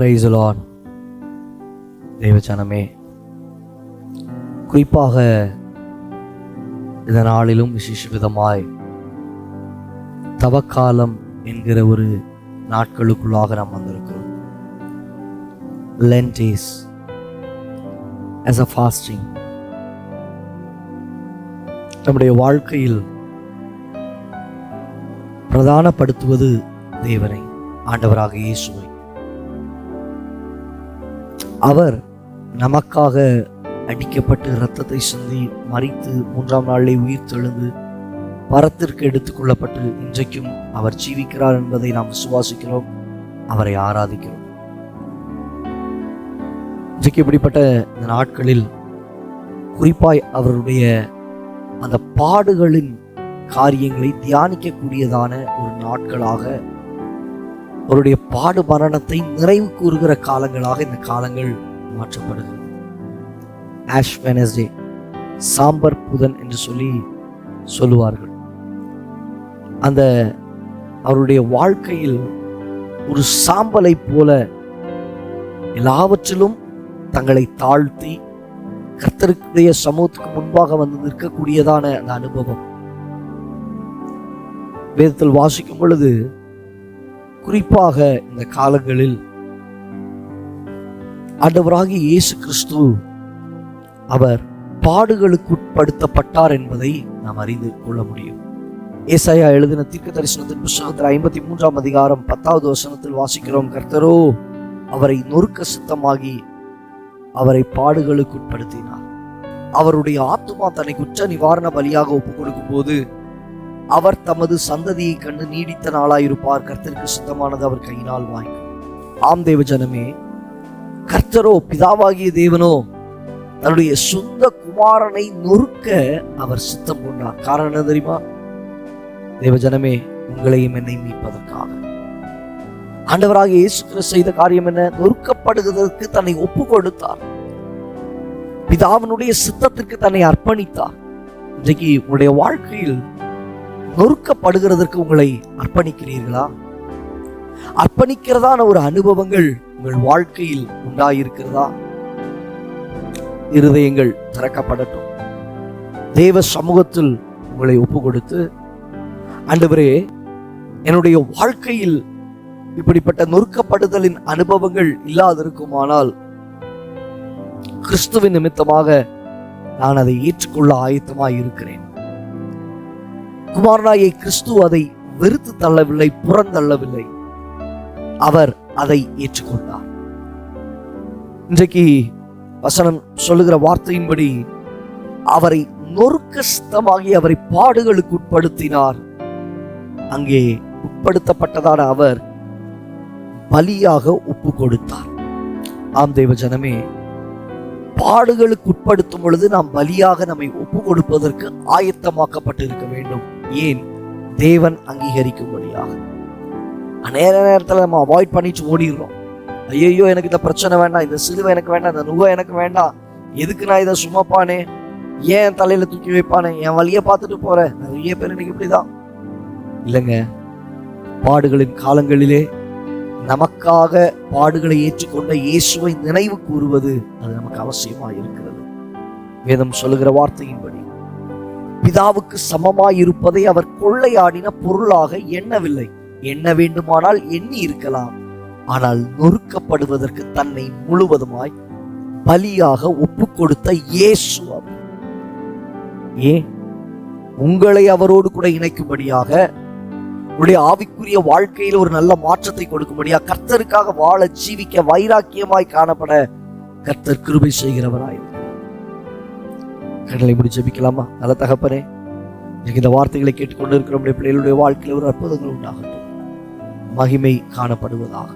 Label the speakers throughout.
Speaker 1: பிரைசலான் தேவச்சனமே குறிப்பாக இந்த நாளிலும் விசேஷ விதமாய் தவக்காலம் என்கிற ஒரு நாட்களுக்குள்ளாக நாம் வந்திருக்கிறோம். லென்டேஸ் ஆஸ் அ ஃபாஸ்டிங் நம்முடைய வாழ்க்கையில் பிரதானப்படுத்துவது தேவனை ஆண்டவராக இயேசுவை. அவர் நமக்காக அடிக்கப்பட்டு இரத்தத்தை சிந்தி மறித்து மூன்றாம் நாளிலே உயிர் தெழுந்து பரத்திற்கு எடுத்துக்கொள்ளப்பட்டு இன்றைக்கும் அவர் ஜீவிக்கிறார் என்பதை நாம் விசுவாசிக்கிறோம். அவரை ஆராதிக்கிறோம். இன்றைக்கு இப்படிப்பட்ட இந்த நாட்களில் குறிப்பாய் அவருடைய அந்த பாடுகளின் காரியங்களை தியானிக்கக்கூடியதான ஒரு நாட்களாக அவருடைய பாடு மரணத்தை நிறைவு கூறுகிற காலங்களாக இந்த காலங்கள் மாற்றப்படுகிறது. ஆஷ் வெனஸ்டே சாம்பர் புதன் என்று சொல்லி சொல்லுவார்கள். அந்த அவருடைய வாழ்க்கையில் ஒரு சாம்பலை போல எல்லாவற்றிலும் தங்களை தாழ்த்தி கர்த்தருடைய சமூகத்துக்கு முன்பாக வந்து நிற்கக்கூடியதான அந்த அனுபவம். வேதத்தில் வாசிக்கும் பொழுது குறிப்பாக இந்த காலங்களில் ஆண்டவராகி இயேசு கிறிஸ்து அவர் பாடுகளுக்கு உட்படுத்தப்பட்டார் என்பதை நாம் அறிந்து கொள்ள முடியும். ஏசாயா எழுதின தீர்க்க தரிசனத்தின் புஸ்தகத்தில் ஐம்பத்தி மூன்றாம் அதிகாரம் பத்தாவது வசனத்தில் வாசிக்கிறோம் கர்த்தரோ அவரை நொறுக்க சித்தமாகி அவரை பாடுகளுக்கு உட்படுத்தினார் அவருடைய ஆத்மா தன்னை குற்ற நிவாரண பலியாக ஒப்புக் கொடுக்கும் போது அவர் தமது சந்ததியை கண்டு நீடித்த நாளாயிருப்பார். கர்த்தருக்கு சுத்தமானது அவர் கையினால் வாய்க்கும். ஆம் தேவ ஜனமே கர்த்தரோ பிதாவாகிய தேவனோ தன்னுடைய சொந்த குமாரனை நொறுக்க அவர் சித்தம் கொண்டார். காரணம் என்ன தெரியுமா? தேவ ஜனமே உங்களையும் என்னை மீட்பதற்காக. ஆண்டவராக இயேசு செய்த காரியம் என்ன? நொறுக்கப்படுகிறதற்கு தன்னை ஒப்பு கொடுத்தார் பிதாவினுடைய சித்தத்திற்கு தன்னை அர்ப்பணித்தார். இன்றைக்கு உங்களுடைய வாழ்க்கையில் நொறுக்கப்படுகிறதற்கு உங்களை அர்ப்பணிக்கிறீர்களா? அர்ப்பணிக்கிறதான ஒரு அனுபவங்கள் உங்கள் வாழ்க்கையில் உண்டாயிருக்கிறதா? இருதயங்கள் திறக்கப்படட்டும். தேவ சமூகத்தில் உங்களை ஒப்பு கொடுத்து அன்றுவரே என்னுடைய வாழ்க்கையில் இப்படிப்பட்ட நொறுக்கப்படுதலின் அனுபவங்கள் இல்லாதிருக்குமானால் கிறிஸ்துவின் நிமித்தமாக நான் அதை ஏற்றுக்கொள்ள ஆயத்தமாய் இருக்கிறேன் குமாரனாயை கிறிஸ்து அதை வெறுத்து தள்ளவில்லை புறந்தள்ளவில்லை. அவர் அதை ஏற்றுக்கொண்டார். இன்றைக்கு வசனம் சொல்லுகிற வார்த்தையின்படி அவரை நொறுக்கஸ்தமாகி அவரை பாடுகளுக்கு உட்படுத்தினார். அங்கே உட்படுத்தப்பட்டதான அவர் பலியாக ஒப்பு கொடுத்தார். ஆம் தேவ ஜனமே பாடுகளுக்கு உட்படுத்தும் பொழுது நாம் பலியாக நம்மை ஒப்பு கொடுப்பதற்கு ஆயத்தமாக்கப்பட்டு இருக்க வேண்டும். ஏன் தேவன் அங்கீகரிக்கும்படியாக? அநேக நேரத்தில் நம்ம அவாய்ட் பண்ணிட்டு ஓடிடுறோம். ஐயோ எனக்கு இந்த பிரச்சனை வேண்டாம் இந்த சிலுவை எனக்கு வேண்டாம் இந்த நுகை எனக்கு வேண்டாம். எதுக்கு நான் இதை சுமப்பானே ஏன் என் தலையில தூக்கி வைப்பானே? என் வழியை பார்த்துட்டு போறேன். நிறைய பேர் இன்னைக்கு இப்படிதான். இல்லைங்க. பாடுகளின் காலங்களிலே நமக்காக பாடுகளை ஏற்றுக்கொண்ட இயேசுவை நினைவு கூறுவது அது நமக்கு அவசியமாக இருக்கிறது. வேதம் சொல்லுகிற வார்த்தையின்படி பிதாவுக்கு சமமாய் இருப்பதை அவர் கொள்ளையாடின பொருளாக எண்ணவில்லை. எண்ண வேண்டுமானால் எண்ணி இருக்கலாம். ஆனால் நொறுக்கப்படுவதற்கு தன்னை முழுவதுமாய் பலியாக ஒப்பு கொடுத்த இயேசு ஏன்? உங்களை அவரோடு கூட இணைக்கும்படியாக உடைய ஆவிக்குரிய வாழ்க்கையில் ஒரு நல்ல மாற்றத்தை கொடுக்கும்படியாக கர்த்தருக்காக வாழ ஜீவிக்க வைராக்கியமாய் காணப்பட கர்த்தர் கிருபை செய்கிறவராய். கண்களை இப்படி ஜபிக்கலாமா? நல்ல தகப்பனே இந்த வார்த்தைகளை கேட்டுக்கொண்டு இருக்கிற நம்முடைய பிள்ளைகளுடைய வாழ்க்கையில் ஒரு அற்புதங்கள் உண்டாகட்டும். மகிமை காணப்படுவதாக.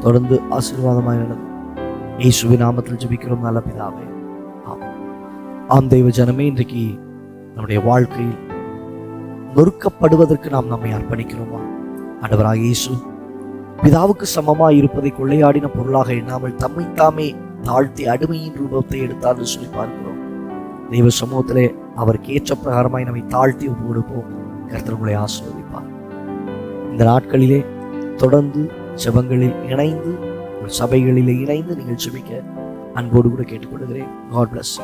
Speaker 1: தொடர்ந்து ஆசீர்வாதமாக நடக்கும் இயேசுவின் நாமத்தில் ஜபிக்கிறோம் நல்ல பிதாவே. ஆமென். ஆம் தெய்வ ஜனமே இன்றைக்கு நம்முடைய வாழ்க்கையில் நொறுக்கப்படுவதற்கு நாம் நம்மை அர்ப்பணிக்கிறோமா? ஆண்டவராக இயேசு பிதாவுக்கு சமமாக இருப்பதை கொள்ளையாடின பொருளாக எண்ணாமல் தம்மை தாமே தாழ்த்தி அடிமையின் ரூபத்தை எடுத்தார் என்று சொல்லி பார்க்கிறோம். தெய்வ சமூகத்திலே அவருக்கு ஏற்ற பிரகாரமாய் நம்மை தாழ்த்தி ஒப்பு கொடுப்போம் கர்த்தர் உங்களை ஆசீர்வதிப்பார். இந்த நாட்களிலே தொடர்ந்து ஜெபங்களில் இணைந்து சபைகளிலே இணைந்து நீங்கள் ஜெபிக்க அன்போடு கூட கேட்டுக்கொள்கிறேன். God plus